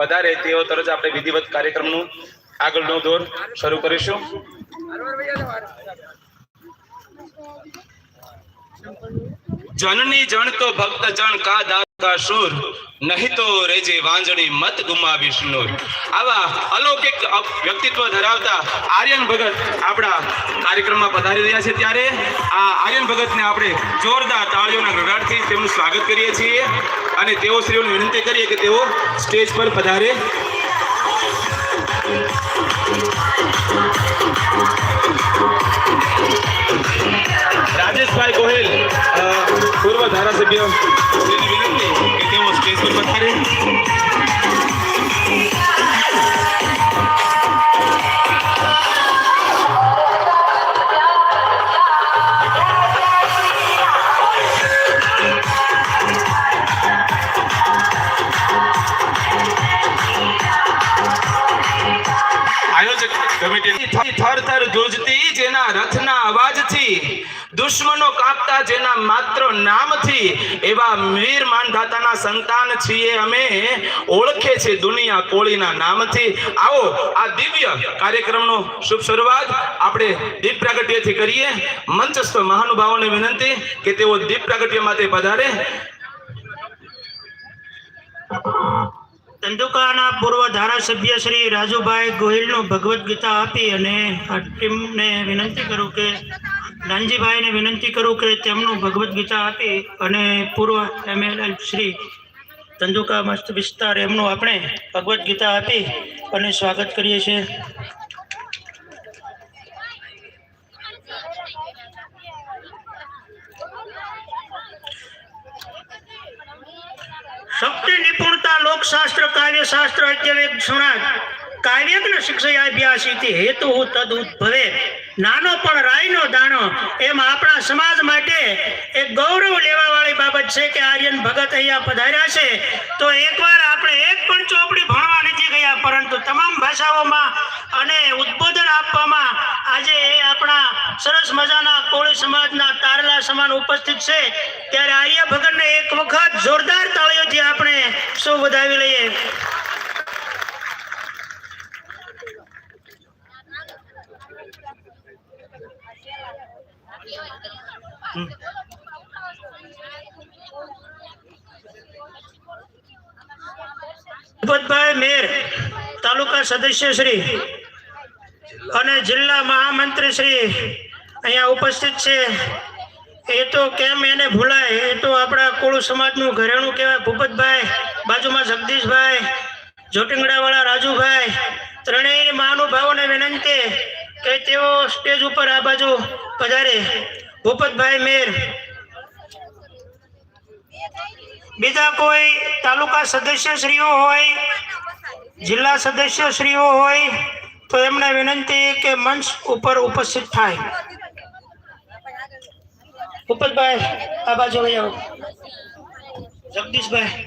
પધારે તેઓ તરત આપણે વિધિવત કાર્યક્રમનું આગળનો દોર શરૂ કરીશું. જનની જણ તો ભક્ત જણ, કા દાસ કા શૂર? નહીં તો રેજે વાંજણી મત ગુમાવી શુનૂર આવા અલૌકિક વ્યક્તિત્વ ધરાવતા આર્યન ભગત આપણા કાર્યક્રમમાં પધારી રહ્યા છે ત્યારે આ આર્યન ભગતને આપણે જોરદાર તાળીઓના ગગડાટથી તેમનું સ્વાગત કરીએ છીએ અને તેઓ શ્રીઓને વિનંતી કરીએ કે તેઓ સ્ટેજ પર પધારે. રાજેશભાઈ ગોહિલ. પૂર્વ ધારાસભ્ય. વિનંતી કે તેઓ સ્ટેજ પર પધારે આયોજક કમિટી. થર થર ધ્રુજતી જેના રથના અવાજથી દુશ્મનો કાપતા જેના માત્ર નામથી એવા વીર માનધાતાના સંતાન છીએ અમે, ઓળખે છે દુનિયા કોળીના નામથી. આવો, આ દિવ્ય કાર્યક્રમનો શુભ શરૂઆત આપણે દીપ પ્રાગટ્યથી કરીએ. મંચસ્થ મહાનુભાવોને વિનંતી કે તેઓ દીપ પ્રાગટ્ય માટે પધારે. તંદુકાના પૂર્વ ધારાસભ્ય શ્રી રાજુભાઈ ગોહિલનું ભગવદ્ ગીતા આપી અને આ ટીમને વિનંતી કરું કે નાનજીભાઈને વિનંતી કરું કે તેમનું ભગવદ્ ગીતા આપી અને પૂર્વ એમએલએ શ્રી ધંધુકા મસ્ત વિસ્તાર એમનું આપણે ભગવદ્ ગીતા આપી અને સ્વાગત કરીએ છીએ. શક્તિ નિપુણતા લોકશાસ્ત્ર કાવ્યશાસ્ત્ર અધ્યવેગ સુણાત કાવ્યજ્ઞ શિક્ષયાભ્યાસીથી હેતુ તદ ઉદ્ભવે. નાનો પણ રાયનો દાણો. એમ આપણા સમાજ માટે એક ગૌરવ લેવા વાળી બાબત છે કે આર્યન ભગત અહીંયા પધાર્યા છે. તો એકવાર આપણે એક પણ ચોપડી ભણવા નથી ગયા, પરંતુ તમામ ભાષાઓમાં અને ઉદ્બોધન આપવામાં આજે એ આપણા સરસ મજાના કોળી સમાજના તારલા સમાન ઉપસ્થિત છે. ત્યારે આર્ય ભગતને એક વખત જોરદાર તાળીઓથી આપણે સૌ વધાવી લઈએ. ભૂપતભાઈ મેર, તાલુકા સદસ્ય શ્રી અને જિલ્લા મહામંત્રી શ્રી અહીંયા ઉપસ્થિત છે. એ તો કેમ એને ભૂલાય? એ તો આપણા કુળ સમાજનું ઘરેણું કહેવાય. ભૂપતભાઈ, બાજુમાં જગદીશભાઈ, જોટિંગડાવાળા રાજુભાઈ, ત્રણેય મહાનુભાવોને વિનંતી કે તેઓ સ્ટેજ ઉપર આ બાજુ પધારે. ભૂપતભાઈ મેર. બીજા કોઈ તાલુકા સદસ્યશ્રીઓ હોય, જિલ્લા સદસ્યશ્રીઓ હોય, તો એમને વિનંતી કે મંચ ઉપર ઉપસ્થિત થાય. ભૂપતભાઈ, આ બાજુ લઈ આવો. જગદીશભાઈ.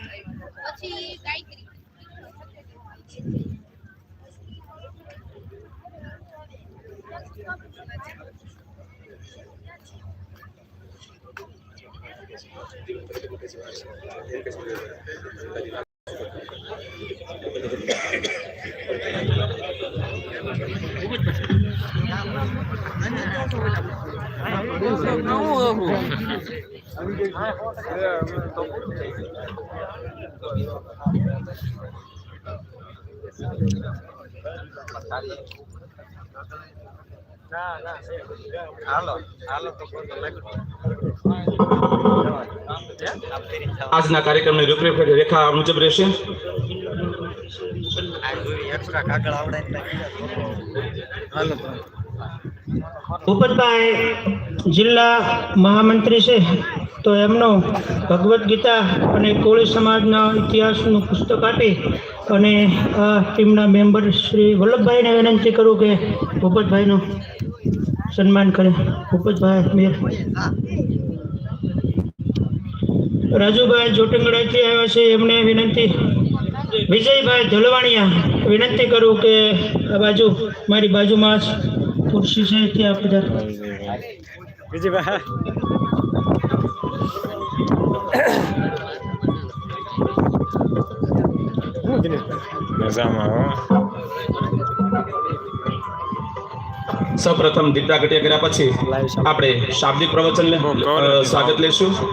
Não amo. Batalha. પછી ગાયત્રી આજના કાર્યક્રમની રૂપરેખા રેખા મુજબ રહેશે. ભૂપતભાઈ જિલ્લા મહામંત્રી છે. તો એમનો ભગવદ્ ગીતા અને કોળી સમાજના ઇતિહાસનું પુસ્તક આપી અને આ ટીમના મેમ્બર શ્રી વલ્લભભાઈને વિનંતી કરું કે ભૂપતભાઈનું સન્માન કરે. ભૂપતભાઈ મેર રાજુભાઈ જોટંગડાથી આવ્યા છે, એમને વિનંતી. વિજયભાઈ ધલવાણિયા વિનંતી કરું કે આ બાજુ, મારી બાજુમાં ખુરશી છે ત્યાં બધા મજામાં બા સૌપ્રથમ દીપડા ઘટિયા કર્યા પછી આપણે શાબ્દિક પ્રવચન લે- બહુ ગૌરવ. અ, સ્વાગત લેશું